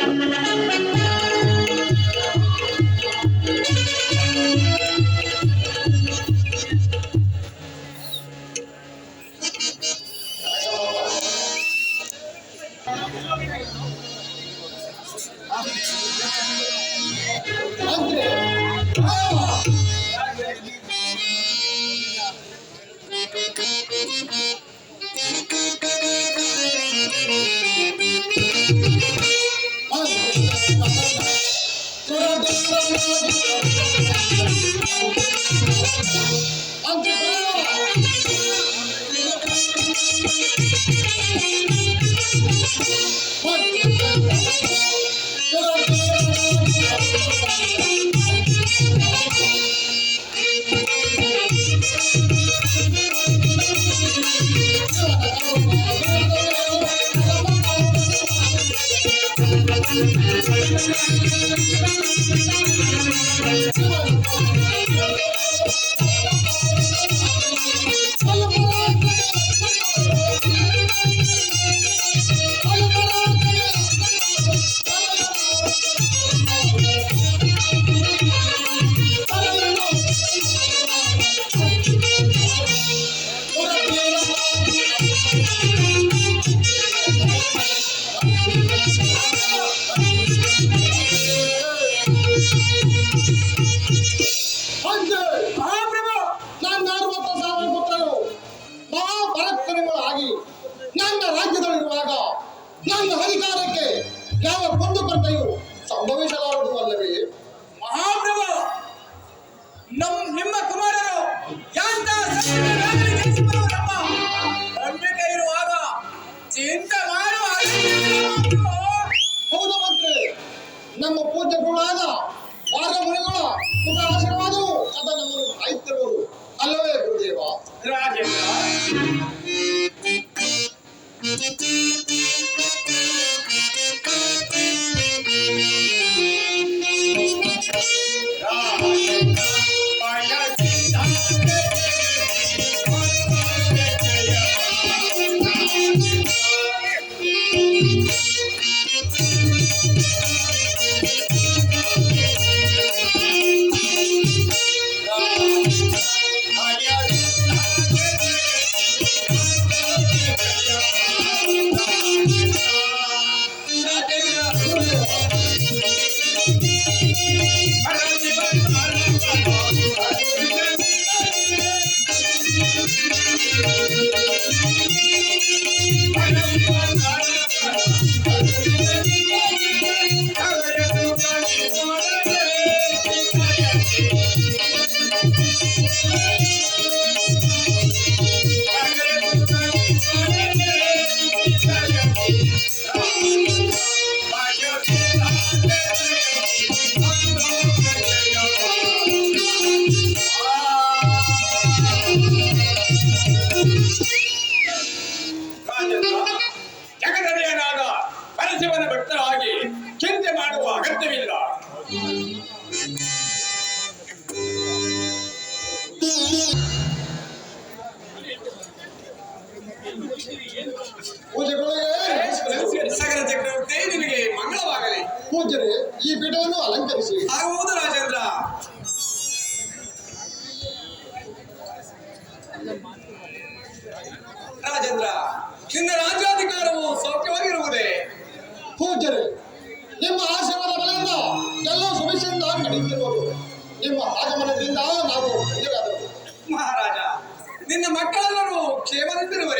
ಅಂದ್ರೆ ಅಂದ್ರೆ ಮಹಾಪ್ರಭು ನನ್ನ ರಾಜ್ಯದಲ್ಲಿರುವಾಗ ಅಧಿಕಾರಕ್ಕೆ ಯಾವ ಮಹಾಪ್ರಭು ನಮ್ ನಿಮ್ಮ ಕುಮಾರರು ಚಿಂತೆ ಮಾಡುವ. ಹೌದು ಮಂತ್ರಿ ನಮ್ಮ ಪೂಜ್ಯ ಗುರುಳಾದ ಮುನಿಗಳ ಮುಖ ಆಶೀರ್ವಾದವು ಸದಾ ನಮ್ಮನ್ನು ಕಾಯುತ್ತಿರುವರು ಅಲ್ಲವೇ ಗುರುದೇವ ರಾಜೇಂದ್ರ ಜಗದನೆಯನಾದ ಪರಶಿವನ ಭಕ್ತರಾಗಿ ಚಿಂತೆ ಮಾಡುವ ಅಗತ್ಯವಿಲ್ಲ. ಪೂಜೆಗಳಿಗೆ ಸಕಲ ಚಕ್ರವರ್ತಿ ನಿನಗೆ ಮಂಗಳವಾಗಲಿ. ಪೂಜರೆ ಈ ಪೀಠವನ್ನು ಅಲಂಕರಿಸಿ. ಆಗುವುದು ರಾಜೇಂದ್ರ. ರಾಜೇಂದ್ರ ನಿನ್ನ ರಾಜ್ಯಾಧಿಕಾರವು ಸೌಖ್ಯವಾಗಿರುವುದೇ? ಪೂಜರೆ ನಿಮ್ಮ ಆಶೀರ್ವಾದ ಬಲದಿಂದ ಎಲ್ಲ ಸುಭಿಕ್ಷೆಯಿಂದ ನಡೆಯುತ್ತಿರುವುದು. ನಿಮ್ಮ ಆಗಮನದಿಂದ ನಾವು ಮಹಾರಾಜ ನಿನ್ನ ಮಕ್ಕಳೆಲ್ಲರೂ ಕ್ಷೇಮದಿಂದಿರುವರೆ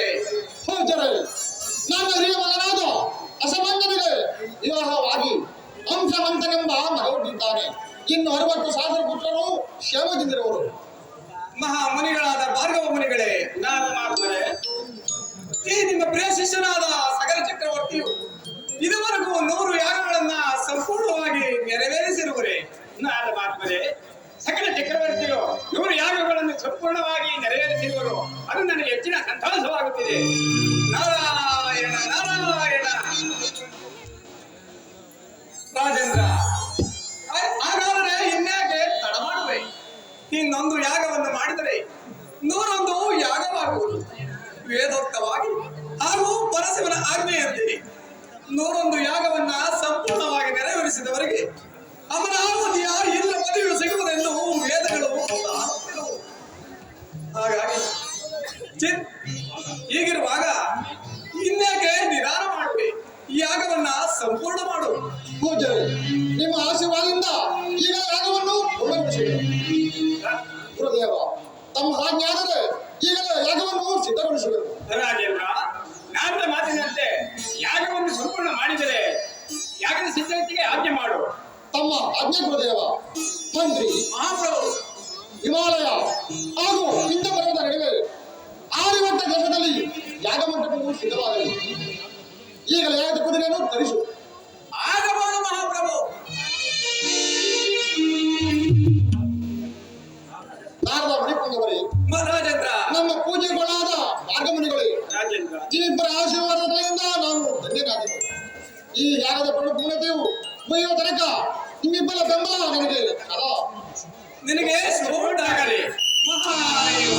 ಹಂಸಮಂತನೆಂಬ ಮಗವೊಟ್ಟಿದ್ದಾನೆ ಇನ್ನು ಅರವತ್ತು ಸಾವಿರ ಪುತ್ರರು ಕ್ಷೇಮದಿಂದಿರುವರು. ಮಹಾ ಮುನಿಗಳಾದ ಭಾರ್ಗವ ಮುನಿಗಳೇ, ನಾನು ಮಾಡ್ತಾರೆ ಈ ನಿಮ್ಮ ಪ್ರಿಯ ಸಗರ ಚಕ್ರವರ್ತಿಯು ಇದುವರೆಗೂ ನೂರು ಯಾಗಗಳನ್ನ ಸಂಪೂರ್ಣವಾಗಿ ನೆರವೇರಿಸಿರುವರೆ. ನಾದ ಮಾತ್ಮರೆ ಸಕಲ ಚಕ್ರವರ್ತಿಯು ನೂರು ಯಾಗಗಳನ್ನು ಸಂಪೂರ್ಣವಾಗಿ ನೆರವೇರಿಸಿರುವರು. ಅದು ನನಗೆ ಹೆಚ್ಚಿನ ಸಂತೋಷವಾಗುತ್ತಿದೆ. ನಾರಾಯಣ ನಾರಾಯಣ. ರಾಜೇಂದ್ರ. ಹಾಗಾದ್ರೆ ಇನ್ಯಾಕೆ ತಡಮಾಡುವೆ ಇನ್ನೊಂದು ಯಾಗವನ್ನು ಮಾಡಿದರೆ ನೂರೊಂದು ಯಾಗವಾಗುವುದು. ವೇದೋಕ್ತವಾಗಿ ಹಾಗೂ ಪರಸಿವನ ಆಜ್ಞೆಯಂತೆ ನೂರೊಂದು ಯಾಗವನ್ನ ಸಂಪೂರ್ಣವಾಗಿ ನೆರವೇರಿಸಿದವರಿಗೆ ಅಮರಾವತಿಯ ಎಲ್ಲ ಮದುವೆಯು ಸಿಗುವುದೆಂದು ವೇದಗಳು ಹಾಗಾಗಿ ಹೀಗಿರುವಾಗ ಇನ್ಯಾಕೆ ನಿಧಾನ ಮಾಡುವೆ? ಯಾಗವನ್ನ ಸಂಪೂರ್ಣ ಮಾಡು. ನಿಮ್ಮ ಆಶೀರ್ವಾದದಿಂದ ಈಗ ಯಾಗವನ್ನು ಗುರುದೇವ ತಮ್ಮ ಆಜ್ಞೆ ಆದರೆ ಈಗಲೇ ಯಾಗವನ್ನು ಸಿದ್ಧಗೊಳಿಸಬೇಕು ರಾಜೇಂದ್ರ ನನ್ನ ಮಾತಿನಂತೆ ಯಾಗವನ್ನು ಸಂಪೂರ್ಣ ಮಾಡಿದರೆ ಯಾಗದ ಸಿದ್ಧತೆಗೆ ಆಜ್ಞೆ ಮಾಡು. ತಮ್ಮ ಆಜ್ಞೆ ಗುರುದೇವ ಮಂತ್ರಿ ಮಹಾಪ್ರಭು ಹಿಮಾಲಯ ಹಾಗೂ ಇಂದ ಪರ್ವತ ನಡುವೆ ಆರಿವಂತ ದೇಶದಲ್ಲಿ ಯಾಗ ಸಿದ್ಧವಾಗಲಿ. ಈಗಲೇ ಯಾಗದ ಕುದುರೆಯನ್ನು ತರಿಸು ಕರೆಯುವ ತನಕ ನಿಮ್ಮಿಬ್ಬರ ಬೆಂಬಲ ನನಗೆ. ಅಲ್ಲ ನಿನಗೆ ಸೋಡಾಗಲಿ ಮಹಾದೇವ.